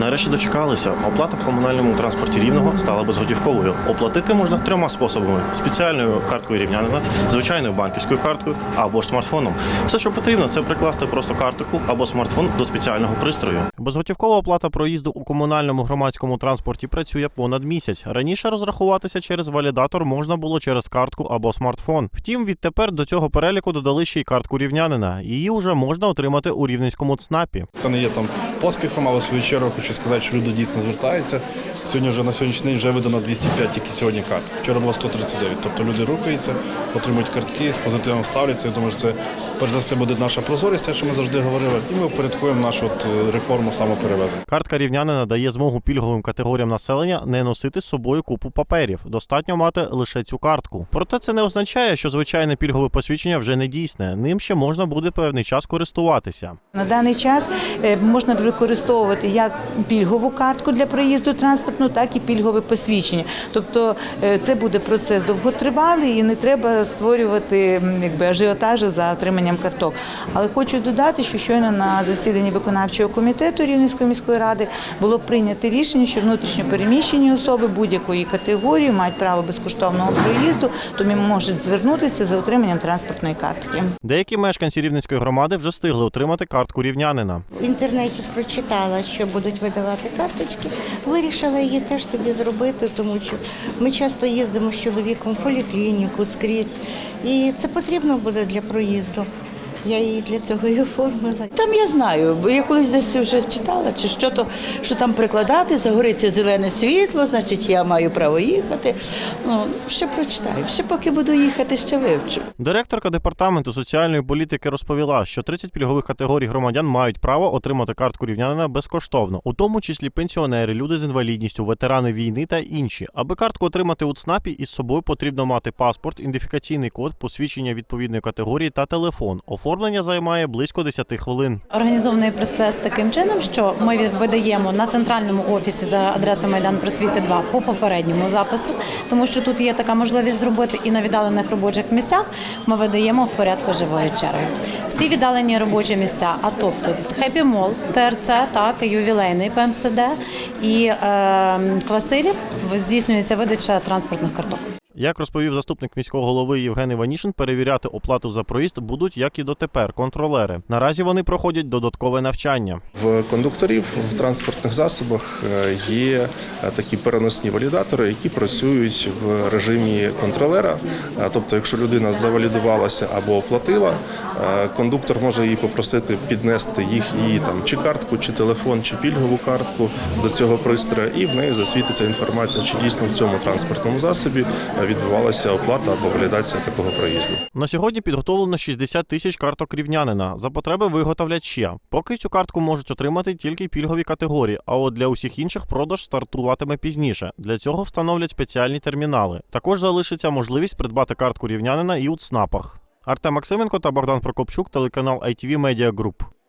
Нарешті дочекалися. Оплата в комунальному транспорті рівного стала безготівковою. Оплатити можна трьома способами: спеціальною карткою рівнянина, звичайною банківською карткою або ж смартфоном. Все, що потрібно, це прикласти просто картку або смартфон до спеціального пристрою. Безготівкова оплата проїзду у комунальному громадському транспорті працює понад місяць. Раніше розрахуватися через валідатор можна було через картку або смартфон. Втім, відтепер до цього переліку додали ще й картку рівнянина. Її вже можна отримати у рівненському ЦНАПі. Це не є там поспіхом, але в свою чергу хочу сказати, що люди дійсно звертаються. Сьогодні вже на сьогоднішній день вже видано 205 тільки сьогодні карт. Вчора було 139. Тобто люди рухаються, отримують картки, з позитивом ставляться. Я думаю, що це перш за все буде наша прозорість, те, що ми завжди говорили, і ми впорядкуємо нашу от е, реформу самоперевезення. Картка рівнянина дає змогу пільговим категоріям населення не носити з собою купу паперів. Достатньо мати лише цю картку. Проте це не означає, що звичайне пільгове посвідчення вже не дійсне. Ним ще можна буде певний час користуватися. На даний час е, можна використовувати як пільгову картку для проїзду транспортну, так і пільгове посвідчення. Тобто е, це буде процес довготривалий і не треба створювати якби ажіотажі за отриманням карток. Але хочу додати, що щойно на засіданні виконавчого комітету Рівненської міської ради було прийнято рішення, що внутрішньо переміщені особи будь-якої категорії мають право безкоштовного проїзду, тому можуть звернутися за отриманням транспортної картки. Деякі мешканці рівненської громади вже встигли отримати картку рівнянина. В інтернеті прочитала, що будуть видавати карточки. Вирішила її теж собі зробити, тому що ми часто їздимо з чоловіком в поліклініку скрізь, і це потрібно буде для проїзду. Я її для цього і оформила. Там я знаю, бо я колись десь вже читала, чи що то, що там прикладати, загориться зелене світло, значить я маю право їхати. Ну, ще прочитаю. Ще поки буду їхати, ще вивчу. Директорка департаменту соціальної політики розповіла, що 30 пільгових категорій громадян мають право отримати картку рівнянина безкоштовно, у тому числі пенсіонери, люди з інвалідністю, ветерани війни та інші. Аби картку отримати у ЦНАПі, із собою потрібно мати паспорт, ідентифікаційний код, посвідчення відповідної категорії та телефон. Оформлення займає близько 10 хвилин. Організований процес таким чином, що ми видаємо на центральному офісі за адресою Майдан Просвіти 2 по попередньому запису, тому що тут є така можливість зробити і на віддалених робочих місцях. Ми видаємо в порядку живої черги. Всі віддалені робочі місця, а тобто Хеппі Мол, ТРЦ, так ювілейний ПМСД і е, Квасилів здійснюється видача транспортних карток. Як розповів заступник міського голови Євген Іванішин, перевіряти оплату за проїзд будуть як і дотепер контролери. Наразі вони проходять додаткове навчання. В кондукторів в транспортних засобах е, є е, такі переносні валідатори, які працюють в режимі контролера. Е, Тобто, якщо людина завалідувалася або оплатила, кондуктор може її попросити піднести їх її там чи картку, чи телефон, чи пільгову картку до цього пристрою, і в неї засвітиться інформація, чи дійсно в цьому транспортному засобі відбувалася оплата або валідація такого проїзду. На сьогодні підготовлено 60 тисяч карток рівнянина. За потреби виготовлять ще. Поки цю картку можуть отримати тільки пільгові категорії, а от для усіх інших продаж стартуватиме пізніше. Для цього встановлять спеціальні термінали. Також залишиться можливість придбати картку рівнянина і у ЦНАПах. Артем Максименко та Богдан Прокопчук, телеканал ITV Media Group.